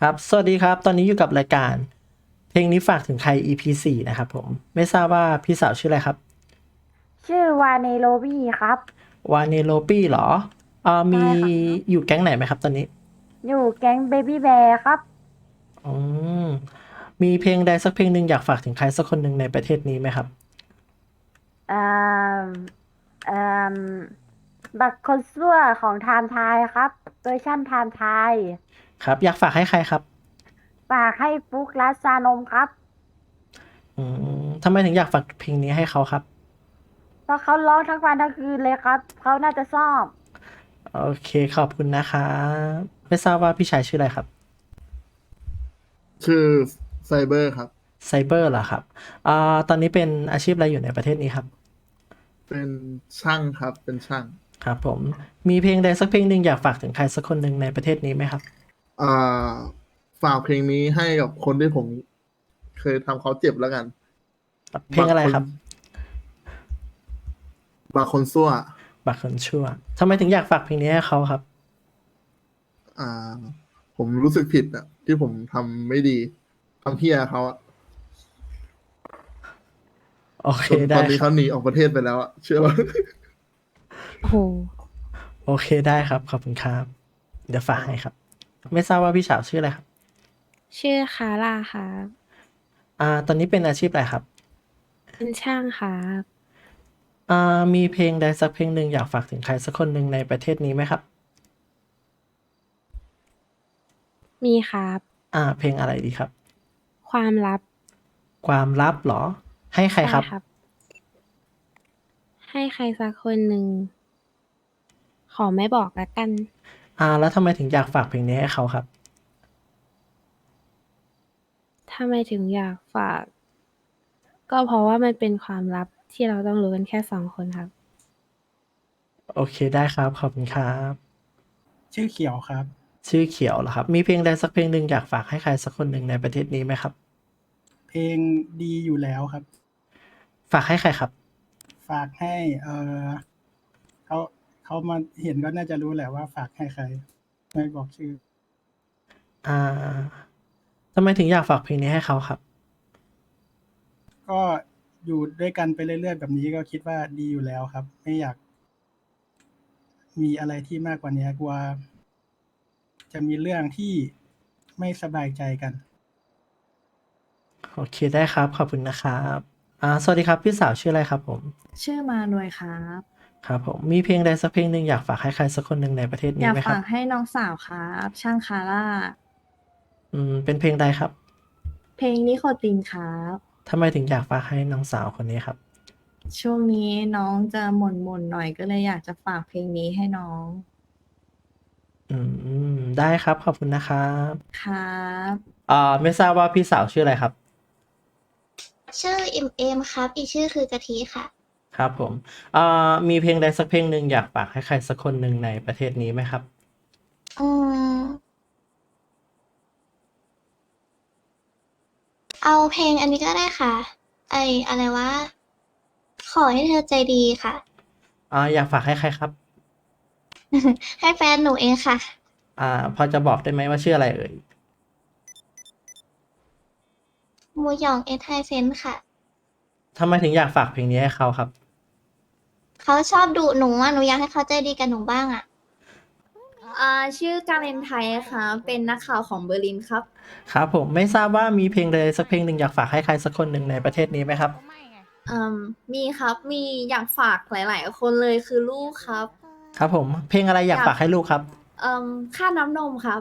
ครับ สวัสดีครับ ตอนนี้อยู่กับรายการ เพลงนี้ฝากถึงใคร EP 4นะครับผม ไม่ทราบว่าพี่สาวชื่ออะไรครับ ชื่อวาเนโรบี้ครับ วาเนโลปี้เหรออ่ามีใช่ค่ะอยู่แก๊งไหนไหมครับ ตอนนี้ อยู่แก๊งเบบี้แบร์ครับ อืม มีเพลงใดสักเพลงหนึ่งอยากฝากถึงใครสักคนหนึ่งในประเทศนี้ไหมครับอ่าอ่าบักคนซั่วของไทม์ไทยครับ เวอร์ชั่นไทม์ไทย ครับ อยากฝากให้ใครครับ ฝากให้ฟุกรัสซานมครับ อืมทำไมถึงอยากฝากเพลงนี้ให้เขาครับ เพราะเขาร้องทั้งวันทั้งคืนเลยครับ เขาน่าจะชอบโอเคขอบคุณนะครับไม่ทราบว่าพี่ชายชื่ออะไรครับ ชื่อไซเบอร์ครับ ไซเบอร์เหรอครับอ่าตอนนี้เป็นอาชีพอะไรอยู่ในประเทศนี้ครับ เป็นช่างครับ เป็นช่าง ครับผมมีเพลงใดสักเพลงหนึ่งอยากฝากถึงใครสักคนหนึ่งในประเทศนี้ไหมครับ อ่า ฝากเพลงนี้ให้กับคนที่ผม เคยทำเขาเจ็บแล้วกัน เพลงอะไรครับ บางคนซั่วบักคนชั่วทำไมถึงอยากฝากเพลงนี้ให้เขาครับ อ่า ผมรู้สึกผิดอะที่ผมทำไม่ดีทำเพี้ยเขาอะโอเคจนตได้อนนี้ครัเขาบหนีออกประเทศไปแล้วอะเชื่อว่า โอ้โหโอเคได้ครับ ขอบคุณครับ เดี๋ยวฝากให้ครับ ไม่ทราบว่าพี่สาวชื่ออะไรครับ ชื่อคาร่าครับอ่า ตอนนี้เป็นอาชีพอะไรครับ เป็นช่างครับอ่า มีเพลงใดสักเพลงหนึ่งอยากฝากถึงใครสักคนหนึ่งในประเทศนี้ไหมครับ มีครับ อ่า เพลงอะไรดีครับ ความลับความลับเหรอ ให้ใครครับใช่ให้ใครสักคนหนึ่ง ขอไม่บอกละกัน อ่า แล้วทำไมถึงอยากฝากเพลงนี้ให้เขาครับ ถ้าไม่ถึงอยากฝาก ก็เพราะว่ามันเป็นความลับที่เราต้องรู้กันแค่สองคนครับ โอเคได้ครับ ขอบคุณครับ ชื่อเขียวครับ ชื่อเขียวเหรอครับ มีเพลงใดสักเพลงหนึ่งอยากฝากให้ใครสักคนหนึ่งในประเทศนี้ไหมครับ เพลงดีอยู่แล้วครับ ฝากให้ใครครับ ฝากให้ เออเขา เขามาเห็นก็น่าจะรู้แหละว่าฝากให้ใคร ไม่บอกชื่อ อ่าทำไมถึงอยากฝากเพลงนี้ให้เขาครับ ก็อยู่ด้วยกันไปเรื่อยๆแบบนี้ก็คิดว่าดีอยู่แล้วครับ ไม่อยาก มีอะไรที่มากกว่านี้กลัวจะมีเรื่องที่ไม่สบายใจกัน โอเคได้ครับ ขอบคุณนะครับ อ่า สวัสดีครับ พี่สาวชื่ออะไรครับผม ชื่อมานวยครับ ครับผม มีเพลงใดสักเพลงหนึ่งอยากฝากให้ใครสักคนหนึ่งในประเทศอนี้ยากไหมครัฝาบกให้น้องสาวครับ ช่างคาร่า อืม เป็นเพลงใดครับเพลงนิโคตินครับ ทำไมถึงอยากฝากให้น้องสาวคนนี้ครับ ช่วงนี้น้องจะหม่นหม่นๆหน่อยก็เลยอยากจะฝากเพลงนี้ให้น้องอืม ได้ครับ ขอบคุณนะครับครับ อ่าไม่ทราบว่าพี่สาวชื่ออะไรครับ ชื่อเอ็มเอ็มครับ อีกชื่อคือกะทิค่ะ ครับผมอ่ามีเพลงใดสักเพลงหนึ่งอยากฝากให้ใครสักคนหนึ่งในประเทศนี้ไหมครับ อืม เอาเพลงอันนี้ก็ได้ค่ะ ไออะไรวะ ขอให้เธอใจดีค่ะ อ่า อยากฝากให้ใครครับ ให้แฟนหนูเองค่ะ อ่า พอจะบอกได้ไหมว่าชื่ออะไรเอ่ยมูหยอง เอทไทเซนค่ะ ทำไมถึงอยากฝากเพลงนี้ให้เขาครับ เขาชอบดุหนูอะหนูอยากให้เขาใจดีกับหนูบ้างอะ อ่าชื่อกาเลนไทยค่ะ เป็นนักข่าวของเบอร์ลินครับ ครับผมไม่ทราบว่ามีเพลงใดสักเพลงหนึ่งอยากฝากให้ใครสักคนหนึ่งในประเทศนี้ไหมครับ อืมมีครับมีอยากฝากหลาย ๆ คนเลยคือลูกครับ ครับผมเพลงอะไรอยากอยากฝากให้ลูกครับอืมค่าน้ำนมครับ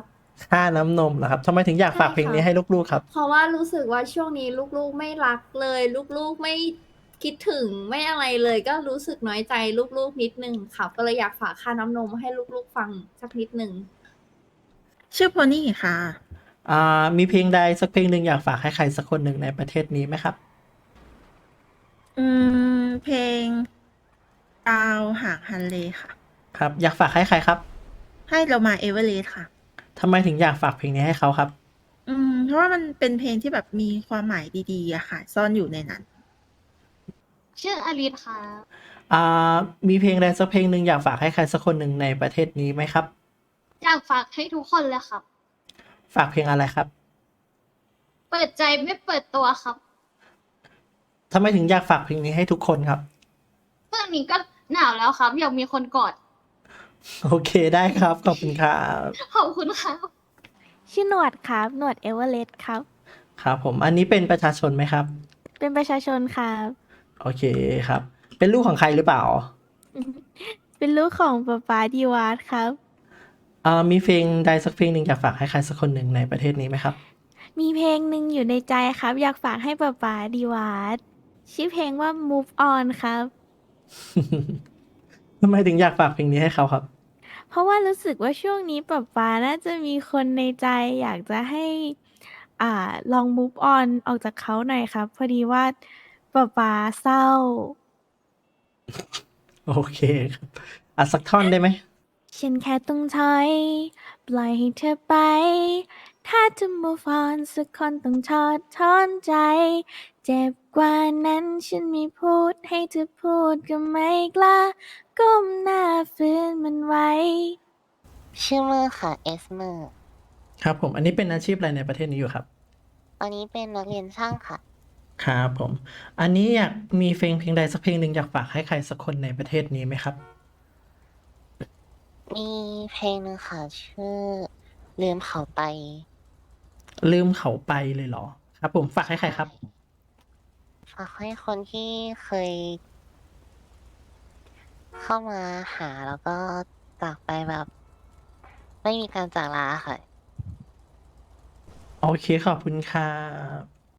ค่าน้ำนมเหรอครับทำไมถึงอยากฝากเพลงนี้ให้ลูกๆครับ เพราะว่ารู้สึกว่าช่วงนี้ลูกๆไม่รักเลย ลูกๆไม่ คิดถึงไม่อะไรเลยก็รู้สึกน้อยใจลูกๆนิดนึงครับก็เลยอยากฝากค่าน้ำนมให้ลูกๆฟังสักนิดนึง ชื่อโพนี่ค่ะ อ่ามีเพลงใดสักเพลงหนึ่งอยากฝากให้ใครสักคนหนึ่งในประเทศนี้ไหมครับ อืม เพลงดาวหางฮันเลค่ะ ครับ อยากฝากให้ใครครับให้เรามาเอเวอเรสต์ค่ะ ทำไมถึงอยากฝากเพลงนี้ให้เขาครับ อืม เพราะว่ามันเป็นเพลงที่แบบมีความหมายดีๆอะค่ะ ซ่อนอยู่ในนั้น ชื่ออลิสค่ะอ่ามีเพลงใดสักเพลงหนึ่งอยากฝากให้ใครสักคนหนึ่งในประเทศนี้ไหมครับ อยากฝากให้ทุกคนเลยครับ ฝากเพลงอะไรครับ เปิดใจไม่เปิดตัวครับทำไมถึงอยากฝากเพลงนี้ให้ทุกคนครับเรื่องนี้ก็หนาวแล้วครับ อยากมีคนกอด โอเคได้ครับ ขอบคุณครับ ขอบคุณครับ ชื่อหนวดครับหนวดเอเวอเรสต์ครับ ครับผมอันนี้เป็นประชาชนไหมครับ เป็นประชาชนครับ โอเคครับ เป็นลูกของใครหรือเปล่าเป็นลูกของป๊าป๊าดีวาร์ดครับอ่ามีเพลงใดสักเพลงหนึ่งอยากฝากให้ใครสักคนหนึ่งในประเทศนี้ไหมครับ มีเพลงหนึ่งอยู่ในใจครับ อยากฝากให้ป๊าป๊าดีวาร์ดชื่อเพลงว่า move on ครับ ทำไมถึงอยากฝากเพลงนี้ให้เขาครับ เพราะว่ารู้สึกว่าช่วงนี้ป๊าป๊าน่าจะมีคนในใจ อยากจะให้ อ่า ลอง move on ออกจากเขาหน่อยครับ พอดีว่า ป๊าป๊าเศร้า โอเคครับอะสักท่อนได้ไหมฉันแค่ต้องถอย ปล่อยให้เธอไป ถ้าจะ move on สักคนต้องทอดถอนใจ เจ็บกว่านั้นฉันไม่พูดให้เธอพูดก็ไม่กล้า ก้มหน้าฝืนมันไว้ ชื่อเมอร์ค่ะเอสเมอร์ครับ ผมอันนี้เป็นอาชีพอะไรในประเทศนี้อยู่ครับ ตอนนี้เป็นนักเรียนช่างค่ะ ครับผม อันนี้อยากมีเพลงเพลงใดสักเพลงหนึ่งอยากฝากให้ใครสักคนในประเทศนี้ไหมครับ มีเพลงหนึ่งค่ะ ชื่อลืมเขาไปลืมเขาไปเลยเหรอ ครับ ผมฝากให้ใครครับ ฝากให้คนที่เคย เข้ามาหาแล้วก็จากไปแบบ ไม่มีการจากลาค่ะ โอเคขอบคุณครับ